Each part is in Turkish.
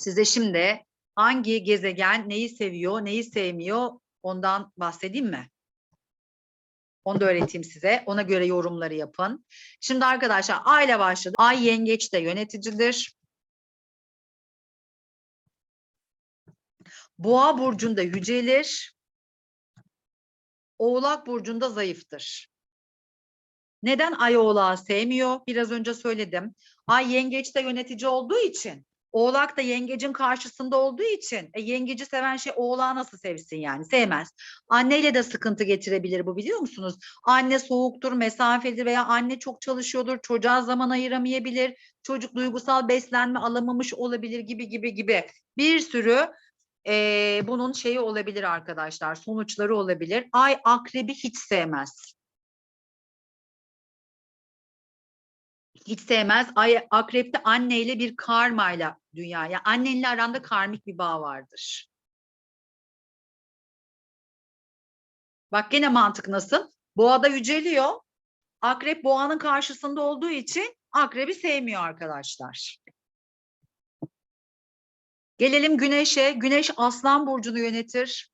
Size şimdi hangi gezegen neyi seviyor, neyi sevmiyor ondan bahsedeyim mi? Onu da öğreteyim size. Ona göre yorumları yapın. Şimdi arkadaşlar ile başladı. Ay yengeçte yöneticidir. Boğa burcunda yücelir. Oğlak burcunda zayıftır. Neden ay oğlağı sevmiyor? Biraz önce söyledim. Ay yengeçte yönetici olduğu için. Oğlak da yengecin karşısında olduğu için. E, yengeci seven şey oğlağı nasıl sevsin yani? Sevmez. Anneyle de sıkıntı getirebilir bu biliyor musunuz? Anne soğuktur, mesafelidir veya anne çok çalışıyordur, çocuğa zaman ayıramayabilir. Çocuk duygusal beslenme alamamış olabilir gibi gibi gibi. Bir sürü e, bunun şeyi olabilir arkadaşlar. Sonuçları olabilir. Ay akrebi hiç sevmez. Hiç sevmez. Ay, akrepte anneyle bir karmayla dünyaya. Annenle aranda karmik bir bağ vardır. Bak gene mantık nasıl? Boğada yüceliyor. Akrep boğanın karşısında olduğu için akrebi sevmiyor arkadaşlar. Gelelim güneşe. Güneş aslan burcunu yönetir.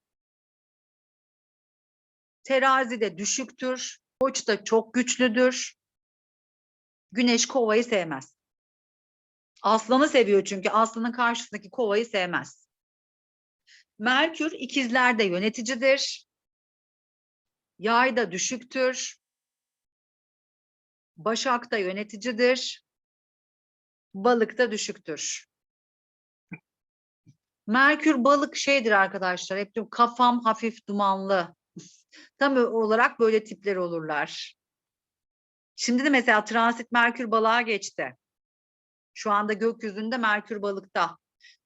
Terazide düşüktür. Koçta çok güçlüdür. Güneş kovayı sevmez. Aslanı seviyor çünkü aslanın karşısındaki kovayı sevmez. Merkür ikizlerde yöneticidir. Yayda düşüktür. Başak'ta yöneticidir. Balık'ta düşüktür. Merkür balık şeydir arkadaşlar. Hep diyorum, kafam hafif dumanlı. Tam olarak böyle tipler olurlar. Şimdi de mesela transit Merkür balığa geçti. Şu anda gökyüzünde Merkür balıkta.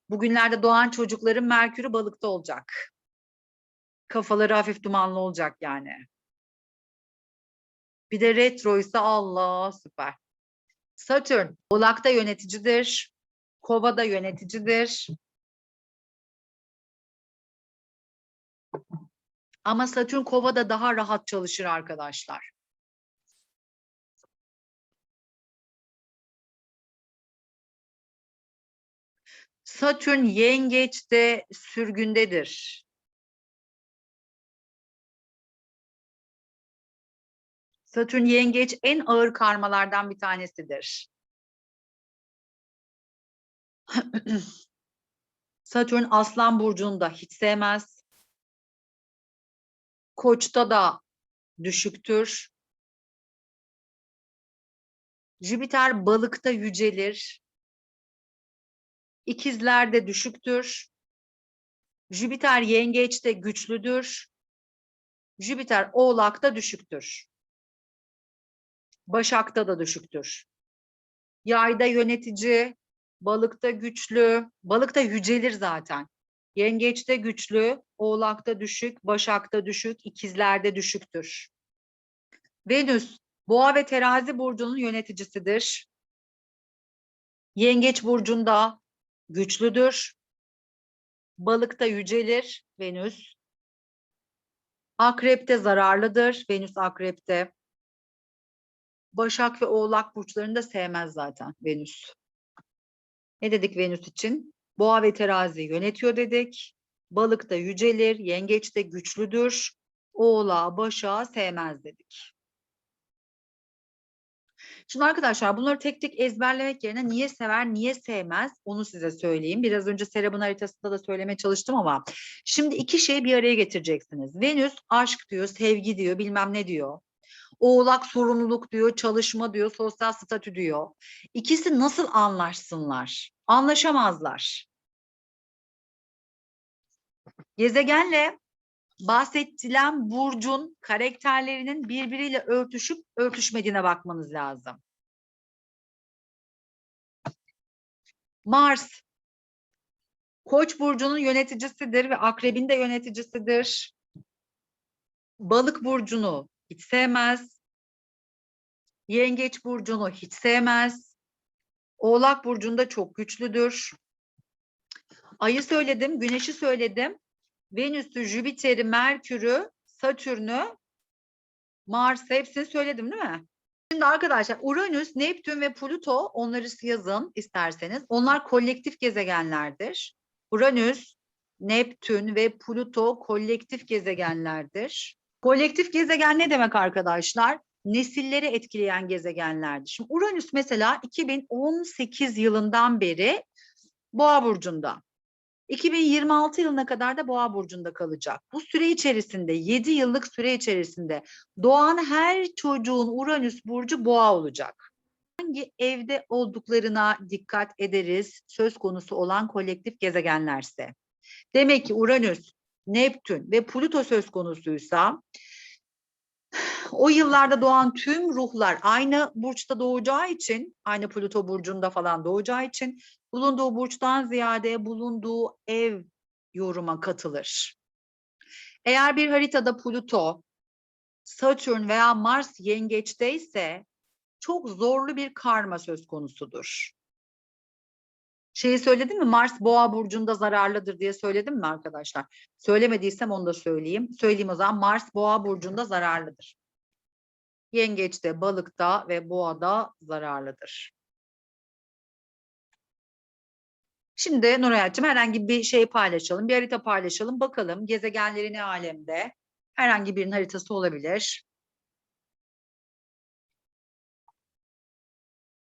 Bugünlerde doğan çocukların Merkür'ü balıkta olacak. Kafaları hafif dumanlı olacak yani. Bir de retro ise Allah süper. Satürn Oğlak'ta yöneticidir. Kova'da yöneticidir. Ama Satürn Kova'da daha rahat çalışır arkadaşlar. Satürn yengeçte sürgündedir. Satürn yengeç en ağır karmalardan bir tanesidir. Satürn aslan burcunda hiç sevmez. Koçta da düşüktür. Jüpiter balıkta yücelir. İkizlerde düşüktür. Jüpiter yengeçte güçlüdür. Jüpiter oğlakta düşüktür. Başak'ta da düşüktür. Yayda yönetici, balıkta güçlü, balıkta yücelir zaten. Yengeçte güçlü, oğlakta düşük, başakta düşük, ikizlerde düşüktür. Venüs, boğa ve terazi burcunun yöneticisidir. Yengeç burcunda güçlüdür. Balıkta yücelir Venüs. Akrepte zararlıdır Venüs akrepte. Başak ve Oğlak burçlarını da sevmez zaten Venüs. Ne dedik Venüs için? Boğa ve terazi yönetiyor dedik. Balıkta yücelir, yengeçte güçlüdür. Oğlağı, başağı sevmez dedik. Şimdi arkadaşlar bunları tek tek ezberlemek yerine niye sever, niye sevmez onu size söyleyeyim. Biraz önce Serap'ın haritasında da söylemeye çalıştım ama şimdi iki şeyi bir araya getireceksiniz. Venüs aşk diyor, sevgi diyor, bilmem ne diyor. Oğlak sorumluluk diyor, çalışma diyor, sosyal statü diyor. İkisi nasıl anlaşsınlar? Anlaşamazlar. Gezegenle bahsedilen burcun karakterlerinin birbiriyle örtüşüp örtüşmediğine bakmanız lazım. Mars Koç burcunun yöneticisidir ve akrebin de yöneticisidir. Balık burcunu hiç sevmez. Yengeç burcunu hiç sevmez. Oğlak burcunda çok güçlüdür. Ayı söyledim, güneşi söyledim. Venüs'ü, Jüpiter'i, Merkür'ü, Satürn'ü, Mars hepsini söyledim değil mi? Şimdi arkadaşlar Uranüs, Neptün ve Plüto onları yazın isterseniz. Onlar kolektif gezegenlerdir. Uranüs, Neptün ve Plüto kolektif gezegenlerdir. Kolektif gezegen ne demek arkadaşlar? Nesilleri etkileyen gezegenlerdir. Şimdi Uranüs mesela 2018 yılından beri Boğa burcunda. 2026 yılına kadar da Boğa burcunda kalacak. Bu süre içerisinde 7 yıllık süre içerisinde doğan her çocuğun Uranüs burcu Boğa olacak. Hangi evde olduklarına dikkat ederiz söz konusu olan kolektif gezegenlerse. Demek ki Uranüs, Neptün ve Plüto söz konusuysa o yıllarda doğan tüm ruhlar aynı burçta doğacağı için, aynı Plüto burcunda falan doğacağı için bulunduğu burçtan ziyade bulunduğu ev yoruma katılır. Eğer bir haritada Plüto, Satürn veya Mars yengeçteyse çok zorlu bir karma söz konusudur. Şeyi söyledim mi? Mars Boğa burcunda zararlıdır diye söyledim mi arkadaşlar? Söylemediysem onu da söyleyeyim. Söyleyeyim o zaman Mars Boğa burcunda zararlıdır. Yengeçte, balıkta ve boğada zararlıdır. Şimdi Nuray'cığım herhangi bir şey paylaşalım, bir harita paylaşalım. Bakalım gezegenleri ne alemde? Herhangi birinin haritası olabilir.